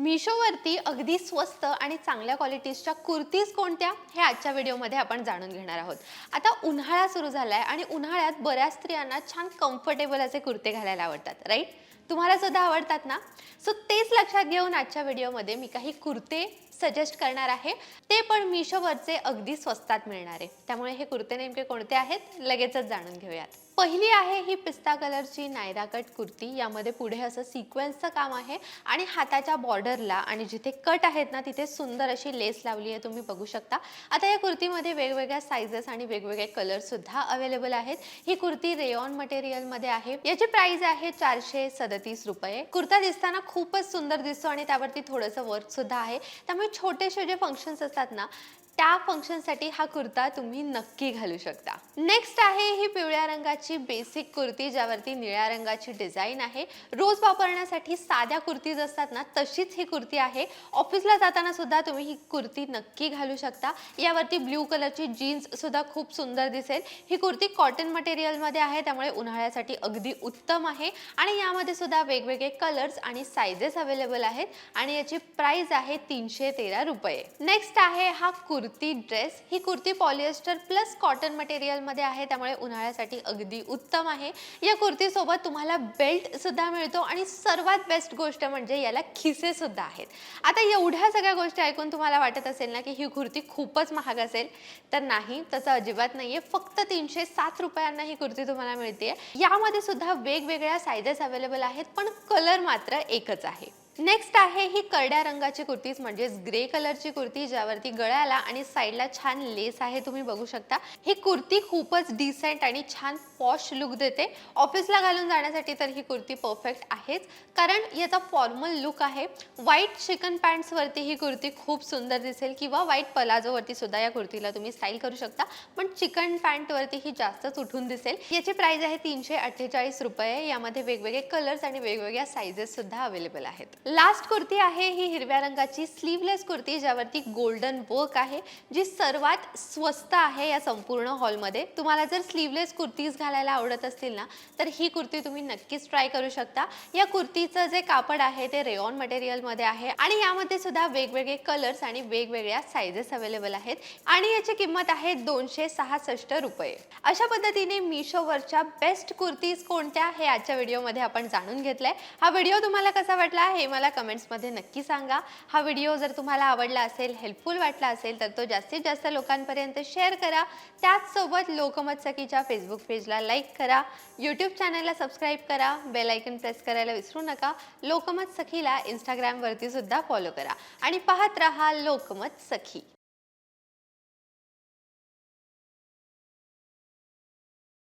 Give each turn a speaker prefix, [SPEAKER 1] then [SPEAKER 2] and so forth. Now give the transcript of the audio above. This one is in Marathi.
[SPEAKER 1] मिशोवरती अगदी स्वस्त आणि चांगल्या क्वालिटीजच्या कुर्तीज कोणत्या हे आजच्या व्हिडिओमध्ये आपण जाणून घेणार आहोत. आता उन्हाळा सुरू झाला आहे आणि उन्हाळ्यात बऱ्याच स्त्रियांना छान कम्फर्टेबल असे कुर्ते घालायला आवडतात राईट तुम्हाला सुद्धा आवडतात ना? सो तेच लक्षात घेऊन आजच्या व्हिडिओमध्ये मी काही कुर्ते सजेस्ट करणार आहे. ते पण मिशोवरचे अगदी स्वस्तात मिळणारे. त्यामुळे हे कुर्ते नेमके कोणते आहेत लगेचच जाणून घेऊयात. पहिली आहे ही पिस्ता कलरची नायरा कट कुर्ती. यामध्ये पुढे असं सिक्वेन्सचं काम आहे आणि हाताच्या बॉर्डरला आणि जिथे कट आहेत ना तिथे सुंदर अशी लेस लावली आहे तुम्ही बघू शकता. आता या कुर्तीमध्ये वेगवेगळ्या सायझेस आणि वेगवेगळे कलरसुद्धा अवेलेबल आहेत. ही कुर्ती रेयॉन मटेरियलमध्ये आहे. याची प्राइस आहे चारशे सदतीस रुपये. कुर्ता दिसताना खूपच सुंदर दिसतो आणि त्यावरती थोडंसं वर्क सुद्धा आहे. त्यामुळे छोटेसे जे फंक्शन्स असतात ना त्या फंक्शनसाठी हा कुर्ता तुम्ही नक्की घालू शकता. नेक्स्ट आहे ही पिवळ्या रंगाची बेसिक कुर्ती ज्यावरती निळ्या रंगाची डिझाईन आहे. रोज वापरण्यासाठी साध्या कुर्तीज असतात ना तशीच ही कुर्ती आहे. ऑफिसला जाताना सुद्धा तुम्ही ही कुर्ती नक्की घालू शकता. यावरती ब्ल्यू कलरची जीन्स सुद्धा खूप सुंदर दिसेल. ही कुर्ती कॉटन मटेरियलमध्ये आहे त्यामुळे उन्हाळ्यासाठी अगदी उत्तम आहे. आणि यामध्ये सुद्धा वेगवेगळे कलर्स आणि सायझेस अवेलेबल आहेत. आणि याची प्राइस आहे तीनशे तेरा रुपये. नेक्स्ट आहे हा कुर्ती कुर्ती ड्रेस ही कुर्ती पॉलिएस्टर प्लस कॉटन मटेरियलमध्ये आहे. त्यामुळे उन्हाळ्यासाठी अगदी उत्तम आहे. या कुर्तीसोबत तुम्हाला बेल्टसुद्धा मिळतो आणि सर्वात बेस्ट गोष्ट म्हणजे याला खिसेसुद्धा आहेत. आता एवढ्या सगळ्या गोष्टी ऐकून तुम्हाला वाटत असेल ना की ही कुर्ती खूपच महाग असेल? तर नाही तसं अजिबात नाही आहे फक्त तीनशे सात रुपयांना ही कुर्ती तुम्हाला मिळते यामध्ये सुद्धा वेगवेगळ्या सायझेस अवेलेबल आहेत पण कलर मात्र एकच आहे. नेक्स्ट आहे ही करड्या रंगाची कुर्तीज म्हणजेच ग्रे कलरची कुर्ती ज्यावरती गळ्याला आणि साईडला छान लेस आहे तुम्ही बघू शकता. ही कुर्ती खूपच डिसेंट आणि छान पॉश लुक देते. ऑफिसला घालून जाण्यासाठी तर ही कुर्ती परफेक्ट आहेच. कारण याचा फॉर्मल लुक आहे. व्हाईट चिकन पॅन्ट्सवरती ही कुर्ती खूप सुंदर दिसेल किंवा व्हाईट पलाझोवरती सुद्धा या कुर्तीला तुम्ही स्टाईल करू शकता. पण चिकन पॅन्टवरती ही जास्तच उठून दिसेल. याची प्राइस आहे तीनशे अठ्ठेचाळीस रुपये. यामध्ये वेगवेगळे कलर्स आणि वेगवेगळ्या सायझेस सुद्धा अवेलेबल आहेत. लास्ट कुर्ती आहे ही हिरव्या रंगाची स्लीवलेस कुर्ती ज्यावरती गोल्डन वर्क आहे जी सर्वात स्वस्त आहे या संपूर्ण हॉलमध्ये तुम्हाला जर स्लीवलेस कुर्तीज घालायला आवडत असतील ना तर ही कुर्ती तुम्ही नक्कीच ट्राय करू शकता. या कुर्तीचं जे कापड आहे ते रेयॉन मटेरियलमध्ये आहे आणि यामध्ये सुद्धा वेगवेगळे कलर्स आणि वेगवेगळ्या सायझेस अवेलेबल आहेत आणि याची किंमत आहे दोनशे सहासष्ट रुपये. अशा पद्धतीने मिशोवरच्या बेस्ट कुर्तीज कोणत्या हे आजच्या व्हिडिओमध्ये आपण जाणून घेतलंय. हा व्हिडिओ तुम्हाला कसा वाटला हे मला मला कमेंट्समध्ये नक्की सांगा. हा व्हिडिओ जर तुम्हाला आवडला असेल हेल्पफुल वाटला असेल तर तो जास्तीत जास्त लोकांपर्यंत शेअर करा. त्याचसोबत लोकमत सखीच्या फेसबुक पेजला लाईक करा. यूट्यूब चॅनलला सबस्क्राईब करा. बेलायकन प्रेस करायला विसरू नका. लोकमत सखीला इंस्टाग्रामवरती सुद्धा फॉलो करा. आणि पाहत रहा लोकमत सखी